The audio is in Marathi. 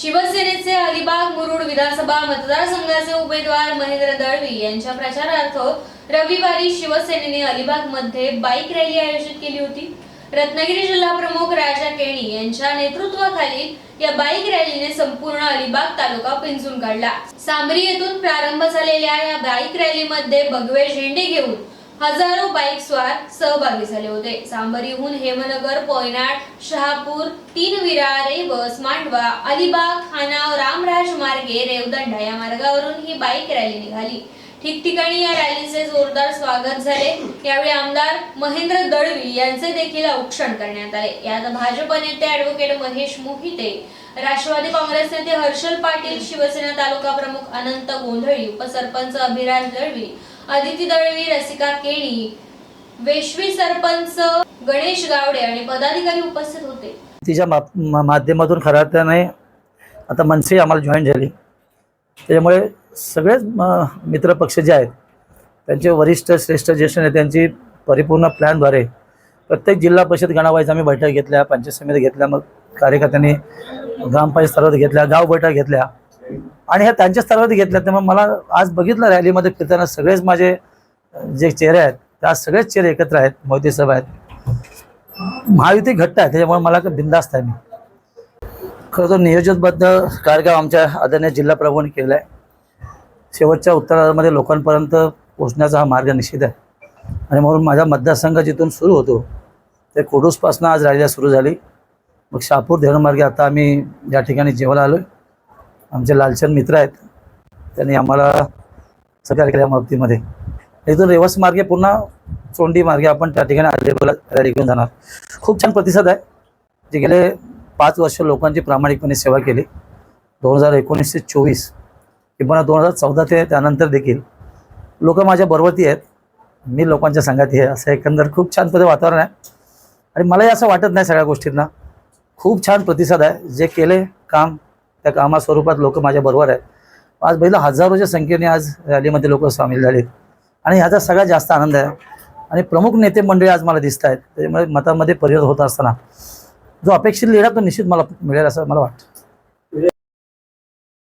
शिवसेनेचे अलिबाग मुरुड विधानसभा मतदारसंघाचे उमेदवार महेंद्र दळवी यांच्या प्रचारार्थ रविवारी शिवसेनेने अलिबागमध्ये बाईक रॅली आयोजित केली होती. रत्नागिरी जिल्हा प्रमुख राजा केणी यांच्या नेतृत्वाखाली या बाईक रॅलीने संपूर्ण अलिबाग तालुका पिंजून काढला. सांबरी येथून प्रारंभ झालेल्या या बाईक रॅलीमध्ये भगवे झेंडे घेऊन हजारो बाईक स्वार सहभागी झाले होते. सांबरीहून हेमनगर पोयनाड शहापूर तीन विरारे बस मांडवा अलिबाग खानाव रामराज मार्गे रेवदंडा या मार्गावरून ही बाईक रॅली निघाली. ठिकठिकाणी या रॅलीचे जोरदार स्वागत झाले. यावेळी आमदार महेंद्र दळवी यांचे देखील औक्षण करण्यात आले. यात भाजप नेते ऍडव्होकेट महेश मोहिते राष्ट्रवादी काँग्रेस नेते हर्षल पाटील शिवसेना तालुका प्रमुख अनंत गोंधळी उपसरपंच अभिराज दळवी अदिती दळवी रसिका केणी वेशवी सरपंच गणेश गावडे आणि पदाधिकारी उपस्थित होते. तिच्या मा मा- माध्यमातून खऱ्या अर्थाने आता मनसे आम्हाला जॉईन झाली. त्याच्यामुळे सगळेच म- मित्रपक्ष जे आहेत त्यांचे वरिष्ठ श्रेष्ठ ज्येष्ठ नेत्यांची परिपूर्ण प्लॅनद्वारे प्रत्येक जिल्हा परिषद गणावाईज आम्ही बैठक घेतल्या पंचायत समिती घेतल्या मग कार्यकर्त्यांनी ग्रामपंचायत स्तरावर घेतल्या गाव बैठक घेतल्या. आणि ह्या त्यांच्या स्तरावर घेतल्या त्यामुळे मला आज बघितलं रॅलीमध्ये फिरताना सगळेच माझे जे चेहरे आहेत त्या सगळेच चेहरे एकत्र आहेत मोदी साहेब आहेत. महायुती घट्ट आहे त्याच्यामुळे मला बिंदास्त आहे मी. खरं तर नियोजनबद्ध कार्यक्रम आमच्या आदरणीय जिल्हा प्रभूंनी केला आहे शेवटच्या उत्तरामध्ये लोकांपर्यंत पोहोचण्याचा हा मार्ग निश्चित आहे. आणि म्हणून माझा मतदारसंघ जिथून सुरू होतो ते कोडूसपासून आज रॅलीला सुरू झाली. मग शहापूर धरणमार्गे आता आम्ही या ठिकाणी जेवायला आलो आहे आमचे लालचंद मित्र आहेत. त्यांनी आम्हाला सहकार्य केल्या बाबतीमध्ये. इथून रेवस मार्गे पुन्हा चोंडी मार्गे आपण त्या ठिकाणी अवेलेबल रॅली घेऊन जाणार. खूप छान प्रतिसाद आहे. जे गेले पाच वर्ष लोकांची प्रामाणिकपणे सेवा केली. दोन हजार एकोणीस ते चोवीस किंवा दोन हजार चौदा ते त्यानंतर देखील लोक माझ्या बरोबरती आहेत. मी लोकांच्या संघाती आहे असं एकंदर खूप छान पद्धती वातावरण आहे. आणि मलाही असं वाटत नाही सगळ्या गोष्टींना. खूप छान प्रतिसाद आहे. जे केले काम त्या कामास्वरूपात लोक माझ्या बरोबर आहेत. आज पहिलं हजारोच्या संख्येने आज रॅलीमध्ये लोक सामील झालेत. आणि ह्याचा सगळ्यात जास्त आनंद आहे. आणि प्रमुख नेते मंडळी आज मला दिसत आहेत त्याच्यामुळे मतामध्ये परिवर्तन होत असताना. जो अपेक्षित लिडा तो निश्चित मला मिळेल असं मला वाटतं.